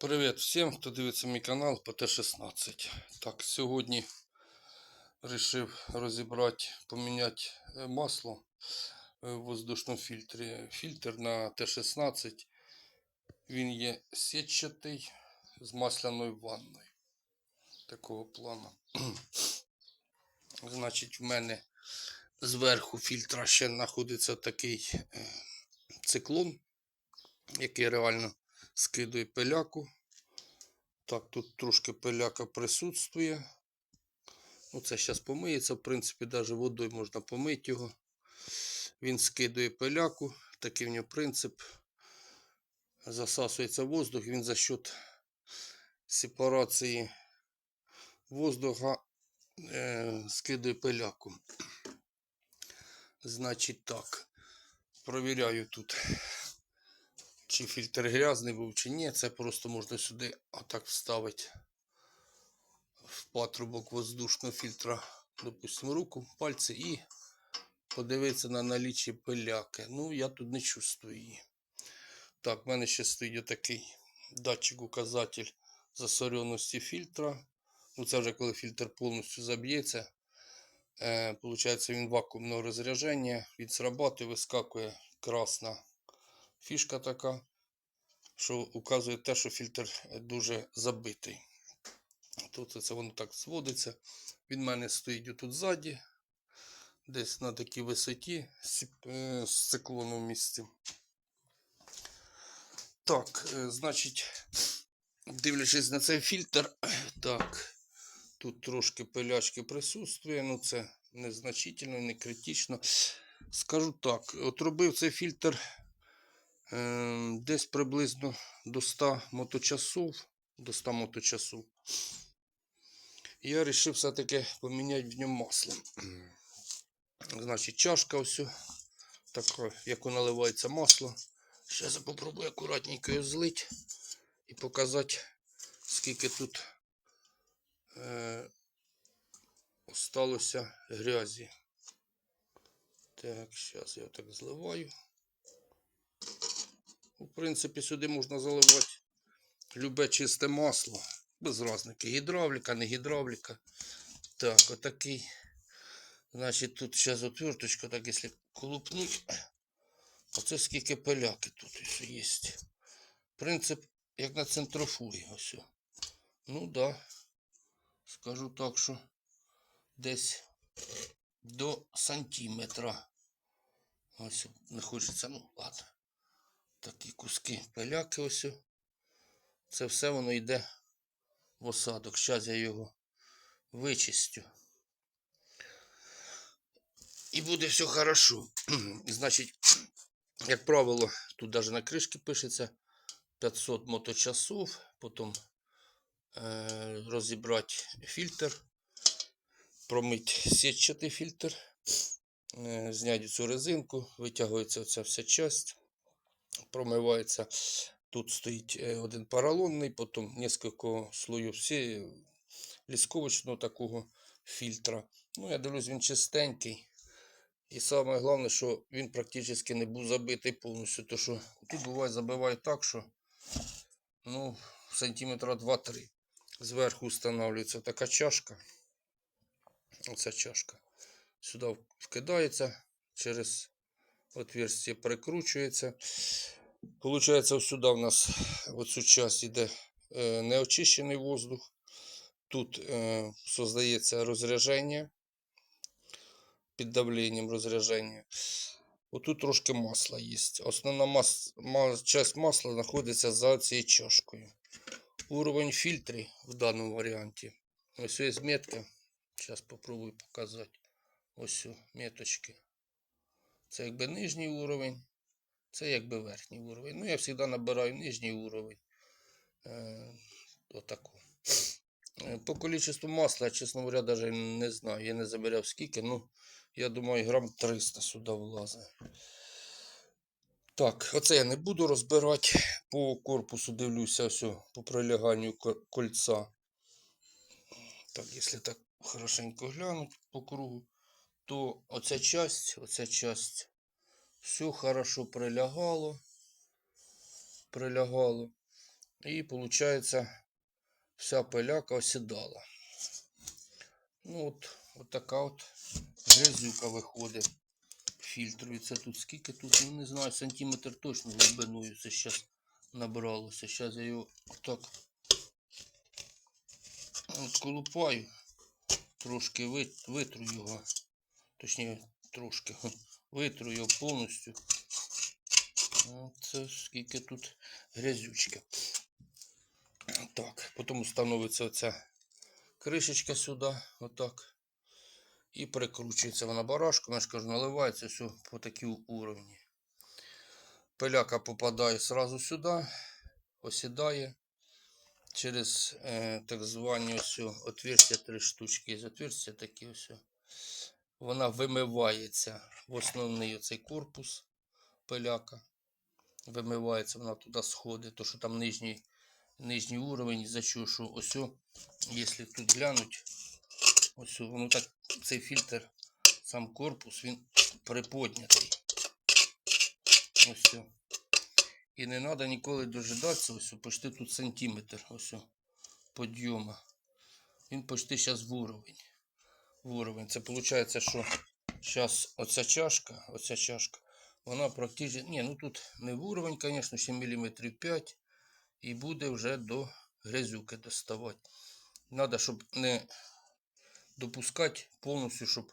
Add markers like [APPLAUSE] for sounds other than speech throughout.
Привіт всім, хто дивиться мій канал по Т-16. Так, сьогодні вирішив розібрати, поміняти е, масло е, в воздушному фільтрі. Фільтр на Т-16. Він є сітчатий з масляною ванною. Такого плану. [CLEARS THROAT] Значить, в мене зверху фільтра ще знаходиться такий е, циклон, який реально скидує пиляку. Так, тут трошки пиляка присутствує. Ну, це зараз помиється. В принципі, навіть водою можна помити його. Він скидує пиляку. Такий в нього принцип. Засасується воздух. Він за счет сепарації воздуха е, скидує пиляку. Значить так. Провіряю тут чи фільтр грязний був, чи ні. Це просто можна сюди отак вставити в патрубок воздушного фільтра, допустимо, руку, пальці і подивитися на налічі пиляки. Ну, я тут не чувствую її. Так, в мене ще стоїть отакий датчик-указатель засореності фільтра. Ну, це вже коли фільтр повністю заб'ється. Е, він вакуумного розрядження. Він срабатує, вискакує красна фішка така, що указує те, що фільтр дуже забитий. Тут це воно так зводиться. Він в мене стоїть тут ззаді, десь на такій висоті з е, циклоном в місці. Так, е, значить, дивлячись на цей фільтр, [CLEARS THROAT] так, тут трошки пилячки присутствує, ну це незначительно, не критично. Скажу так, от робив цей фільтр е, десь приблизно до 100 моточасов. До 100 моточасов. І я вирішив все-таки поміняти в ньому масло. [CLEARS THROAT] Значить, чашка ось така, в яку наливається масло. Зараз я попробую акуратненько її злити і показати, скільки тут е, осталося грязі. Так, зараз я так зливаю. В принципі, сюди можна заливати любе чисте масло. Без разники. Гідравліка, не гідравліка. Так, отакий. Значить, тут зараз отверточка, так якщо колупнуть. Оце скільки пиляки тут є. Принцип, як на центрофугі. Ось. Ну так. Да. Скажу так, що десь до сантиметра. Ось не хочеться, ну ладно. Такі куски пиляки ось. Це все воно йде в осадок. Зараз я його вичистю. І буде все хорошо. [CLEARS THROAT] Значить, як правило, тут навіть на кришці пишеться 500 моточасов, потім е, розібрати фільтр, промити сітчатий фільтр, е, зняти цю резинку, витягується ця вся часть, промивається. Тут стоїть е, один поролонний, потім несколько слоїв всі лісковочного такого фільтра. Ну, я дивлюсь, він чистенький. І саме головне, що він практично не був забитий повністю. То що тут буває забиває так, що ну, сантиметра 2-3. Зверху встановлюється така чашка. Оця чашка. Сюди вкидається, через отверстие прикручується. Получається, сюди у нас в цю часть йде е, неочищений воздух. Тут е, создається розряження під давленням розряження. Отут трошки масла є. Основна мас, мас, часть масла знаходиться за цією чашкою. Уровень фільтрів в даному варіанті. Ось є метка. Зараз спробую показати. Ось меточки. Це якби нижній уровень. Це якби верхній уровень. Ну, я завжди набираю нижній уровень. Е, отаку. Е, По количеству масла, я, чесно говоря, даже не знаю. Я не заміряв скільки, ну, я думаю, грам 300 сюди влазить. Так, оце я не буду розбирати. По корпусу дивлюся все, по прилягання ко- кольця. Так, якщо так хорошенько глянути по кругу, то оця часть, оця часть все хорошо прилягало. Прилягало. І виходить, вся пиляка осідала. Ну от, от така от грязюка виходить. Фільтрується тут. Скільки тут, ну не знаю, сантиметр точно глибиною це зараз набралося. Зараз я його так от колупаю. Трошки витру його. Точніше, трошки. [LAUGHS] Витру його повністю. Це скільки тут грязючки. Так, потім встановиться оця кришечка сюди, отак. І прикручується вона барашком, я ж кажу, наливається все по такій уровні. Пиляка попадає сразу сюди, осідає через е, так звані ось о, отверстия, три штучки з отверстия такі ось. Вона вимивається в основний оцей корпус пиляка. Вимивається, вона туди сходить, то що там нижній, нижній уровень, за що, що ось, якщо тут глянуть, ось воно так, цей фільтр, сам корпус, він приподнятий. Ось. І не треба ніколи дожидатися, ось почти тут сантиметр ось о, підйома. Він почти зараз в уровень. В уровень. Це виходить, що зараз оця чашка, оця чашка, вона практично, ні, ну тут не в уровень, звісно, ще міліметрів 5 і буде вже до грязюки доставати. Треба, щоб не допускати повністю, щоб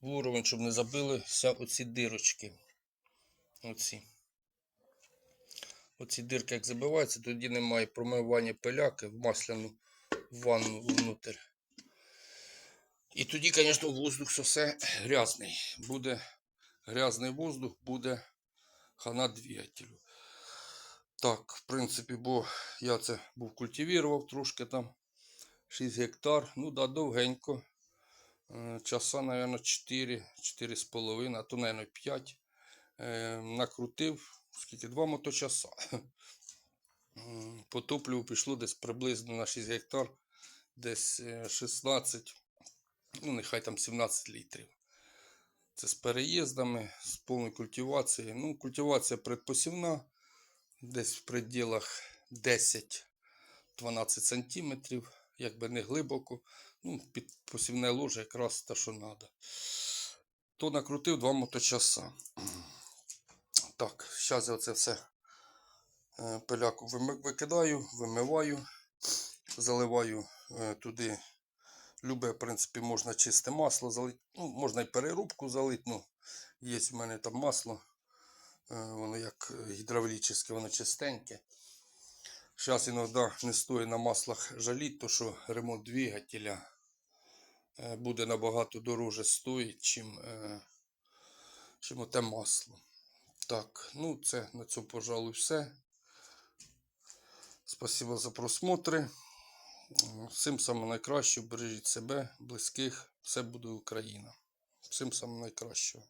в уровень, щоб не забилися оці дирочки. Оці. Оці дирки, як забиваються, тоді немає промивання пиляки в масляну ванну внутрь. І тоді, звісно, воздух все грязний. Буде грязний воздух, буде хана двигателю. Так, в принципі, бо я це був культивував трошки там 6 гектар. Ну да, довгенько. Е, Часа, мабуть, 4, 4,5, а то, мабуть, 5. Е, накрутив, скільки, 2 моточаса. По пішло десь приблизно на 6 гектар, десь е, 16, ну нехай там 17 літрів. Це з переїздами, з повною культивацією. Ну, культивація предпосівна, десь в пределах 10-12 сантиметрів, якби не глибоко. Ну, під посівне ложе якраз те, що треба. То накрутив 2 моточаса. Так, зараз я це все е, пиляку викидаю, вимиваю, заливаю е, туди. Любе, в принципі, можна чисте масло залити. Ну, можна і перерубку залити. Ну, є в мене там масло. е, Воно як гідравлічне, воно чистеньке. Зараз іноді не стоїть на маслах жаліти, то що ремонт двигателя е, буде набагато дороже стоїть, чим, е, чим оте масло. Так, ну це на цьому, пожалуй, все. Спасибо за просмотри. Всім саме найкраще. Бережіть себе, близьких. Все буде Україна. Всім саме найкращого.